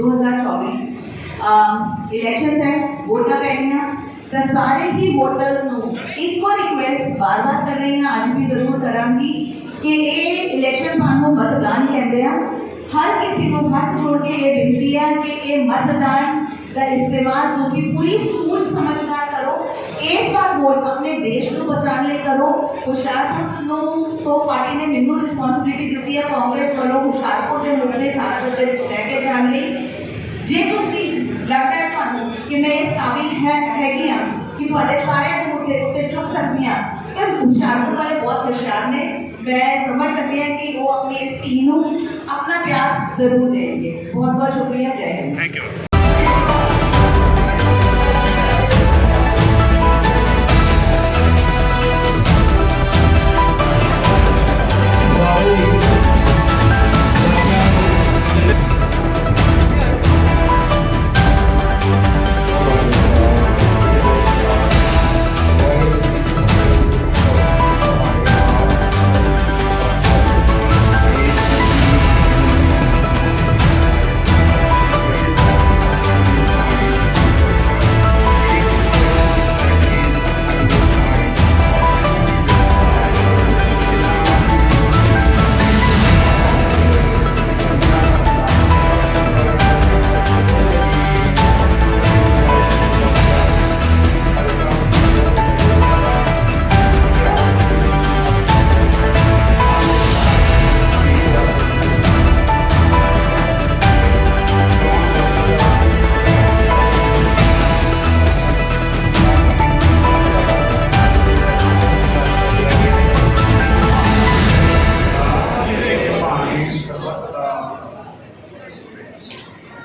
2024 elections ਹੈ ਵੋਟਾਂ ਪੈਣੀਆਂ ਤਾਂ ਸਾਰੇ ਹੀ ਵੋਟਰਸ ਨੂੰ ਇੱਕੋ ਰਿਕੁਐਸਟ ਬਾਰ-ਬਾਰ ਕਰ ਰਹੀ ਹਾਂ ਅੱਜ ਵੀ ਜ਼ਰੂਰ ਕਰਾਂਗੀ ਕਿ ਇਹ ਇਲੈਕਸ਼ਨ ਤੁਹਾਨੂੰ ਮਤਦਾਨ ਕਹਿੰਦੇ ਆ ਹਰ ਕਿਸੇ ਨੂੰ ਹੱਥ ਜੋੜ ਕੇ ਇਹ ਬੇਨਤੀ ਹੈ ਕਿ ਇਹ ਮਤਦਾਨ ਦਾ ਇਸਤੇਮਾਲ ਤੁਸੀਂ ਪੂਰੀ ਸੋਚ ਸਮਝ ਨਾਲ ਇਸ ਵਾਰ ਵੋਟ ਆਪਣੇ ਦੇਸ਼ ਨੂੰ ਬਚਾਉਣ ਲਈ ਕਰੋ ਹੁਸ਼ਿਆਰਪੁਰ ਨੂੰ ਤੋਂ ਪਾਰਟੀ ਨੇ ਮੈਨੂੰ ਰਿਸਪੌਂਸਿਬਿਲਿਟੀ ਦਿੱਤੀ ਹੈ ਕਾਂਗਰਸ ਵੱਲੋਂ ਹੁਸ਼ਿਆਰਪੁਰ ਦੇ ਮੁੱਦੇ ਸੰਸਦ ਦੇ ਵਿੱਚ ਲੈ ਕੇ ਜਾਣ ਲਈ ਜੇ ਤੁਸੀਂ ਲੱਗਦਾ ਹੈ ਤੁਹਾਨੂੰ ਕਿ ਮੈਂ ਇਸ ਕਾਬਿਲ ਹੈ ਹੈਗੀ ਹਾਂ ਕਿ ਤੁਹਾਡੇ ਸਾਰਿਆਂ ਦੇ ਮੁੱਦੇ ਉੱਤੇ ਚੁੱਕ ਸਕਦੀ ਹਾਂ ਤਾਂ ਹੁਸ਼ਿਆਰਪੁਰ ਵਾਲੇ ਬਹੁਤ ਹੁਸ਼ਿਆਰ ਨੇ ਮੈਂ ਸਮਝ ਸਕਦੀ ਹਾਂ ਕਿ ਉਹ ਆਪਣੀ ਇਸ ਟੀਮ ਨੂੰ ਆਪਣਾ ਪਿਆਰ ਜ਼ਰੂਰ ਦੇਣਗੇ ਬਹੁਤ ਬਹੁਤ ਸ਼ੁਕਰੀਆ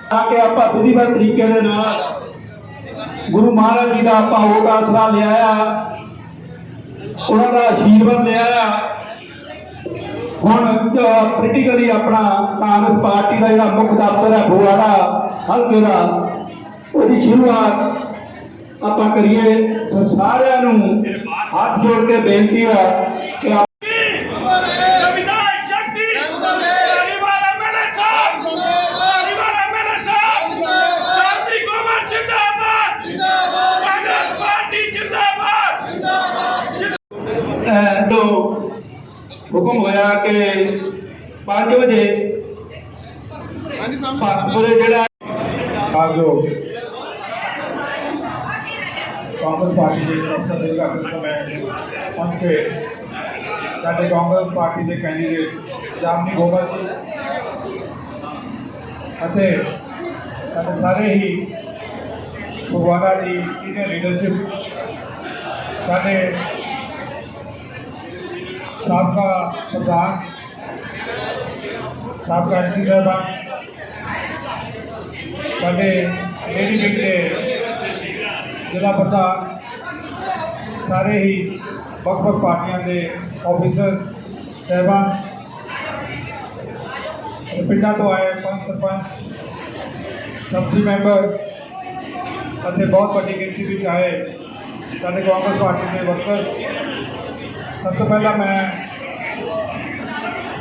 ਤਾਂ ਕਿ ਆਪਾਂ ਵਿਧੀਵਤ ਤਰੀਕੇ ਦੇ ਨਾਲ ਗੁਰੂ ਮਹਾਰਾਜ ਜੀ ਦਾ ਆਪਾਂ ਹੋਟ ਆਸਰਾ ਲਿਆ ਆ, ਉਹਨਾਂ ਦਾ ਆਸ਼ੀਰਵਾਦ ਲਿਆ ਆ। ਹੁਣ ਪ੍ਰੀਟੀਕਲੀ ਆਪਣਾ ਕਾਂਗਰਸ ਪਾਰਟੀ ਦਾ ਜਿਹੜਾ ਮੁੱਖ ਦਫ਼ਤਰ ਹੈ ਫਗਵਾੜਾ, ਹਲਕੇ ਦਾ, ਉਹਦੀ ਸ਼ੁਰੂਆਤ ਆਪਾਂ ਕਰੀਏ। ਸੋ ਸਾਰਿਆਂ ਨੂੰ ਹੱਥ ਜੋੜ ਕੇ ਬੇਨਤੀ ਹੈ ਕਿ ਹੁਕਮ ਹੋਇਆ ਕਿ 5 ਵਜੇ ਪੂਰੇ ਜਿਹੜਾ ਆਜੋ। ਕਾਂਗਰਸ ਪਾਰਟੀ ਦੇ ਦਫ਼ਤਰ ਦੇ ਘਰ ਸਮੇਂ ਪਹੁੰਚੇ। ਸਾਡੇ ਕਾਂਗਰਸ ਪਾਰਟੀ ਦੇ ਕੈਂਡੀਡੇਟ ਜਾਮਨੀ ਗੋਬਰ ਜੀ। ਅਤੇ ਸਾਡੇ ਸਾਰੇ ਹੀ ਫਗਵਾੜਾ ਦੀ ਸੀਨੀਅਰ ਲੀਡਰਸ਼ਿਪ ਸਾਡੇ ਸਾਬਕਾ ਪ੍ਰਧਾਨ ਸਾਬਕਾ ਐਮਸੀ ਸਾਹਿਬਾਨ ਸਾਡੇ ਲੇਡੀ ਵਿੰਗ ਦੇ ਜ਼ਿਲ੍ਹਾ ਪ੍ਰਧਾਨ ਸਾਰੇ ਹੀ ਵੱਖ ਵੱਖ ਪਾਰਟੀਆਂ ਦੇ ਆਫੀਸਰ ਸਹਿਬਾਨ ਪਿੰਡਾਂ ਤੋਂ ਆਏ ਪੰਚ ਸਰਪੰਚ ਸਬਜ਼ੀ ਮੈਂਬਰ ਅਤੇ ਬਹੁਤ ਵੱਡੀ ਗਿਣਤੀ ਵਿੱਚ ਆਏ ਸਾਡੇ ਕਾਂਗਰਸ ਪਾਰਟੀ ਦੇ ਵਰਕਰਸ ਸਭ ਤੋਂ ਪਹਿਲਾਂ ਮੈਂ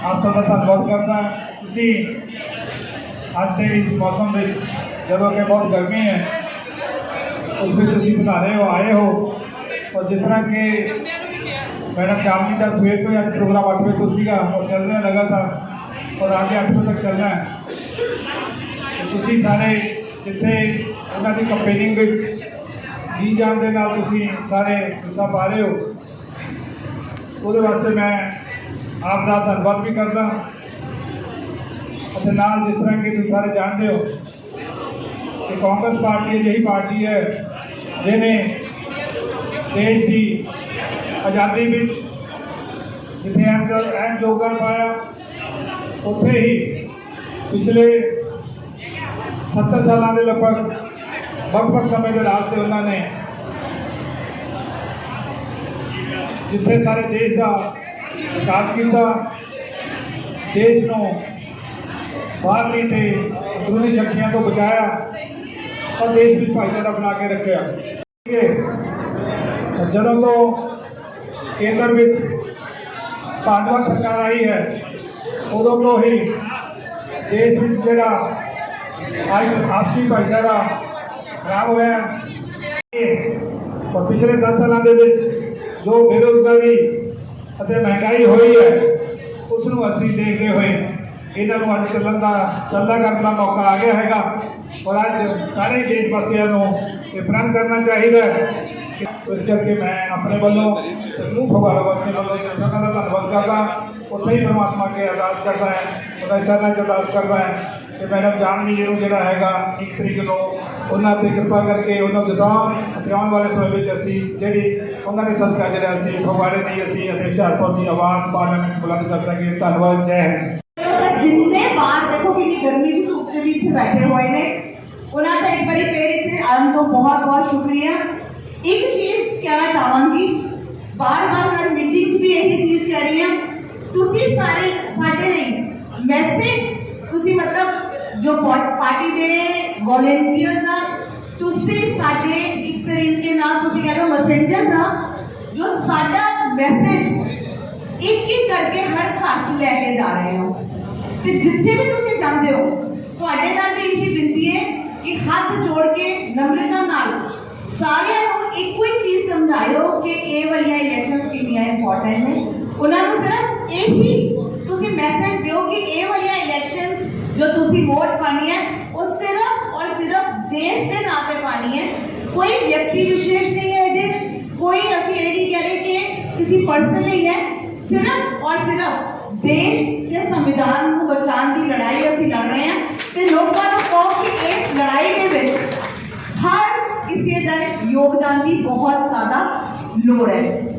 ਆਪ ਸਭ ਦਾ ਧੰਨਵਾਦ ਕਰਦਾ ਤੁਸੀਂ ਅੱਜ ਦੇ ਇਸ ਮੌਸਮ ਵਿੱਚ, ਜਦੋਂ ਕਿ ਬਹੁਤ ਗਰਮੀ ਹੈ, ਉਸ ਵਿੱਚ ਤੁਸੀਂ ਬੁਲਾਰੇ ਹੋ, ਆਏ ਹੋ। ਔਰ ਜਿਸ ਤਰ੍ਹਾਂ ਕਿ ਮੈਡਮ ਜਾਮਨੀ ਦਾ ਸਵੇਰ ਤੋਂ ਅੱਜ ਪ੍ਰੋਗਰਾਮ 8 ਵਜੇ ਤੋਂ ਸੀਗਾ ਔਰ ਚੱਲ ਰਿਹਾ ਲਗਾਤਾਰ। ਔਰ ਆਗੇ 8 ਵਜੇ ਤੱਕ ਚੱਲਣਾ ਹੈ। ਤੁਸੀਂ ਸਾਰੇ ਜਿੱਥੇ ਉਹਨਾਂ ਦੀ ਕੰਪੇਨਿੰਗ ਵਿੱਚ ਜੀ ਜਾਨ ਦੇ ਨਾਲ ਤੁਸੀਂ ਸਾਰੇ ਹਿੱਸਾ ਪਾ ਰਹੇ ਹੋ। ਉਹਦੇ ਵਾਸਤੇ ਮੈਂ ਆਪ ਦਾ ਧੰਨਵਾਦ ਵੀ ਕਰਦਾ। ਅਤੇ ਨਾਲ ਜਿਸ ਤਰ੍ਹਾਂ ਕਿ ਤੁਸੀਂ ਸਾਰੇ ਜਾਣਦੇ ਹੋ ਕਿ ਕਾਂਗਰਸ ਪਾਰਟੀ ਅਜਿਹੀ ਪਾਰਟੀ ਹੈ ਜਿਹਨੇ ਦੇਸ਼ ਦੀ ਆਜ਼ਾਦੀ ਵਿੱਚ ਜਿੱਥੇ ਅਹਿਮ ਅਹਿਮ ਯੋਗਦਾਨ ਪਾਇਆ, ਉੱਥੇ ਹੀ ਪਿਛਲੇ 70 ਸਾਲਾਂ ਦੇ ਲਗਭਗ ਵੱਖ-ਵੱਖ ਸਮੇਂ ਦੇ ਰਾਜ 'ਤੇ ਉਹਨਾਂ ਨੇ ਜਿੱਥੇ ਸਾਰੇ ਦੇਸ਼ ਦਾ ਵਿਕਾਸ ਕੀਤਾ, ਦੇਸ਼ ਨੂੰ ਬਾਹਰਲੀ ਤੇ ਅੰਦਰੂਨੀ ਸ਼ਕਤੀਆਂ ਤੋਂ ਬਚਾਇਆ, ਔਰ ਦੇਸ਼ ਵਿੱਚ ਭਾਈਚਾਰਾ ਬਣਾ ਕੇ ਰੱਖਿਆ। ਜਦੋਂ ਤੋਂ ਕੇਂਦਰ ਵਿੱਚ ਭਾਜਪਾ ਸਰਕਾਰ ਆਈ ਹੈ, ਉਦੋਂ ਤੋਂ ਹੀ ਦੇਸ਼ ਵਿੱਚ ਜਿਹੜਾ ਅੱਜ ਆਪਸੀ ਭਾਈਚਾਰਾ ਖਰਾਬ ਹੋਇਆ। ਔਰ ਪਿਛਲੇ 10 ਸਾਲਾਂ ਦੇ ਵਿੱਚ ਜੋ ਬੇਰੁਜ਼ਗਾਰੀ ਅਤੇ ਮਹਿੰਗਾਈ ਹੋਈ ਹੈ ਉਸ ਨੂੰ ਅਸੀਂ ਦੇਖਦੇ ਹੋਏ ਇਹਨਾਂ ਨੂੰ ਅੱਜ ਚੱਲਣ ਦਾ, ਚੱਲਦਾ ਕਰਨ ਦਾ ਮੌਕਾ ਆ ਗਿਆ ਹੈਗਾ। ਔਰ ਅੱਜ ਸਾਰੇ ਦੇਸ਼ ਵਾਸੀਆਂ ਨੂੰ ਇਹ ਪ੍ਰਣ ਕਰਨਾ ਚਾਹੀਦਾ ਇਸ ਕਰਕੇ ਮੈਂ ਆਪਣੇ ਵੱਲੋਂ ਸਮੂਹ ਫਗਵਾੜਾ ਵਾਸੀ ਵੱਲੋਂ ਜਨਤਾ ਦਾ ਧੰਨਵਾਦ ਕਰਦਾ ਉੱਥੇ ਹੀ ਪਰਮਾਤਮਾ ਅੱਗੇ ਅਰਦਾਸ ਕਰਦਾ ਹੈ, ਉਹਦਾ ਚਰਨਾਂ 'ਚ ਅਰਦਾਸ ਕਰਦਾ ਹੈ ਕਿ ਮੈਡਮ ਜਾਨਵੀ ਜੀ ਨੂੰ ਜਿਹੜਾ ਹੈਗਾ ਇੱਕ ਤਰੀਕ ਨੂੰ ਉਹਨਾਂ ਤੇ ਕਿਰਪਾ ਕਰਕੇ ਉਹਨਾਂ ਨੂੰ ਜਿਤਾਉਣ ਅਤੇ ਆਉਣ ਵਾਲੇ ਸਮੇਂ ਵਿੱਚ ਅਸੀਂ ਜਿਹੜੀ ਉਹਨਾਂ ਦੇ ਸਦਕਾ ਜਿਹੜਾ ਅਸੀਂ ਫਗਵਾੜੇ ਦੀ ਅਸੀਂ ਅਤੇ ਹੁਸ਼ਿਆਰਪੁਰ ਦੀ ਆਵਾਜ਼ ਪਾਰਲੀਮੈਂਟ ਬੁਲੰਦ ਕਰ ਸਕੀਏ ਧੰਨਵਾਦ ਜੈ ਹਿੰਦ ਜਿੰਨੇ ਬਾਹਰ ਦੇਖੋ ਕਿੰਨੀ ਗਰਮੀ ਚ ਧੁੱਪ ਚ ਵੀ ਇੱਥੇ ਬੈਠੇ ਹੋਏ ਨੇ ਉਹਨਾਂ ਦਾ ਇੱਕ ਵਾਰੀ ਫੇਰ ਇੱਥੇ ਆਉਣ ਤੋਂ ਬਹੁਤ ਬਹੁਤ ਸ਼ੁਕਰੀਆ ਇੱਕ ਚੀਜ਼ ਕਹਿਣਾ ਚਾਹਾਂਗੀ ਬਾਰ-ਬਾਰ ਹਰ ਮੀਟਿੰਗ 'ਚ ਵੀ ਇਹੀ ਚੀਜ਼ ਕਹਿ ਰਹੀ ਹਾਂ ਤੁਸੀਂ ਸਾਰੇ ਸਾਡੇ ਲਈ ਮੈਸੇਜ ਤੁਸੀਂ ਮਤਲਬ ਜੋ ਪਾ- ਪਾਰਟੀ ਦੇ ਵੋਲੰਟੀਅਰਸ ਆ ਤੁਸੀਂ ਸਾਡੇ ਇੱਕ ਤਰੀਕੇ ਨਾਲ ਤੁਸੀਂ ਕਹਿ ਲਓ ਮੈਸੇਂਜਰਸ ਆ ਜੋ ਸਾਡਾ ਮੈਸੇਜ ਇੱਕ ਇੱਕ ਕਰਕੇ ਹਰ ਘਰ 'ਚ ਲੈ ਕੇ ਜਾ ਰਹੇ ਹੋ ਤੇ ਜਿੱਥੇ ਵੀ ਤੁਸੀਂ ਜਾਂਦੇ ਹੋ ਤੁਹਾਡੇ ਨਾਲ ਵੀ ਇਹੀ ਬੇਨਤੀ ਹੈ ਕਿ ਹੱਥ ਜੋੜ ਕੇ ਨમ્રਤਾ ਨਾਲ ਸਾਰਿਆਂ ਨੂੰ ਇੱਕੋ ਹੀ ਚੀਜ਼ ਸਮਝਾਇਓ ਕਿ ਇਹ ਵਾਲੀਆਂ ਇਲੈਕਸ਼ਨਸ ਕਿੰਨੀਆਂ ਇੰਪੋਰਟੈਂਟ ਨੇ ਉਹਨਾਂ ਨੂੰ ਸਿਰਫ ਇਹੀ ਤੁਸੀਂ ਮੈਸੇਜ ਦਿਓ ਕਿ ਇਹ ਵਾਲੀਆਂ ਇਲੈਕਸ਼ਨਸ ਜੋ ਤੁਸੀਂ ਵੋਟ ਪਾਣੀ ਹੈ ਉਹ ਸਿਰਫ ਔਰ ਸਿਰਫ ਦੇਸ਼ ਦੇ ਨਾਂ ਤੇ ਪਾਣੀ ਹੈ ਕੋਈ ਵਿਅਕਤੀ ਵਿਸ਼ੇਸ਼ ਨਹੀਂ ਹੈ ਇਹਦੇ 'ਚ ਕੋਈ ਅਸੀਂ ਇਹ ਨਹੀਂ ਕਹਿ ਰਹੇ ਕਿ ਕਿਸੇ ਲਈ ਹੈ ਸਿਰਫ ਔਰ ਸਿਰਫ ਦੇਸ਼ ਦੇ ਸੰਵਿਧਾਨ ਨੂੰ ਬਚਾਉਣ ਦੀ ਲੜਾਈ ਅਸੀਂ ਲੜ ਰਹੇ ਹਾਂ ਤੇ ਲੋਕਾਂ ਨੂੰ ਕਹੋ ਕਿ ਇਸ ਲੜਾਈ ਦੇ ਵਿੱਚ ਹਰ ਕਿਸੇ ਦਾ ਯੋਗਦਾਨ ਦੀ ਬਹੁਤ ਜ਼ਿਆਦਾ ਲੋੜ ਹੈ